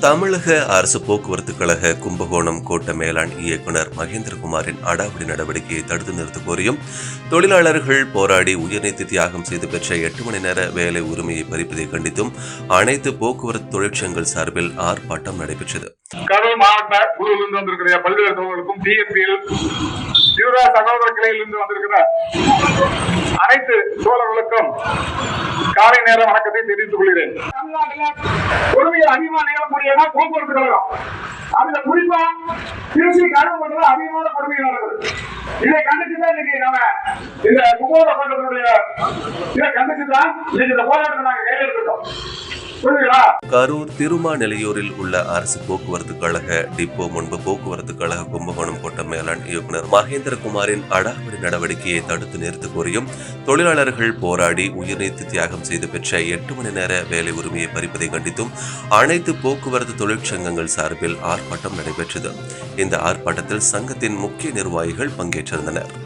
தமிழக அரசு போக்குவரத்து கழக கும்பகோணம் கோட்ட மேலாண் இயக்குநர் மகேந்திரகுமாரின் அடாவடி நடவடிக்கையை தடுத்து நிறுத்த கோரியும் தொழிலாளர்கள் போராடி உயர்நீதி தியாகம் செய்து பெற்ற எட்டு மணி நேர வேலை உரிமையை பறிப்பதை கண்டித்தும் அனைத்து போக்குவரத்து தொழிற்சங்கள் சார்பில் ஆர்ப்பாட்டம் நடைபெற்றது. மாவட்ட குழுவிலிருந்து வந்திருக்கிற பல்வேறு தோழர்களுக்கும் டிஎம்பியில் சகோதர கிளையிலிருந்து வந்திருக்கிற அனைத்து தோழர்களுக்கும் காலை நேர வணக்கத்தை தெரிவித்துக் கொள்கிறேன். தமிழ்நாட்டில் பொறுமையில் அதிகமா நிகழக்கூடியதா போக்குவரத்து கழகம் அதுல குறிப்பா திருச்சி கருவு மட்டும் அதிகமான கொடுமை நடக்குது. இதை கண்டிச்சுதான் இன்னைக்கு நாம இந்த கும்போட மண்டலத்தினுடைய இதை கண்டிச்சுதான் இன்னைக்கு இந்த போராட்டத்தை நாங்க கையில் எடுத்துட்டோம். கரூர் திருமாநிலையூரில் உள்ள அரசு போக்குவரத்து கழக டிப்போ முன்பு போக்குவரத்து கழக கும்பகோணம் கோட்ட மேலாண் இயக்குநர் மகேந்திரகுமாரின் அடாவடி நடவடிக்கையை தடுத்து நிறுத்த கோரியும் தொழிலாளர்கள் போராடி உயிர்நீத்து தியாகம் செய்து பெற்ற எட்டு மணி நேர வேலை உரிமையை பறிப்பதை கண்டித்தும் அனைத்து போக்குவரத்து தொழிற்சங்கங்கள் சார்பில் ஆர்ப்பாட்டம் நடைபெற்றது. இந்த ஆர்ப்பாட்டத்தில் சங்கத்தின் முக்கிய நிர்வாகிகள் பங்கேற்றிருந்தனர்.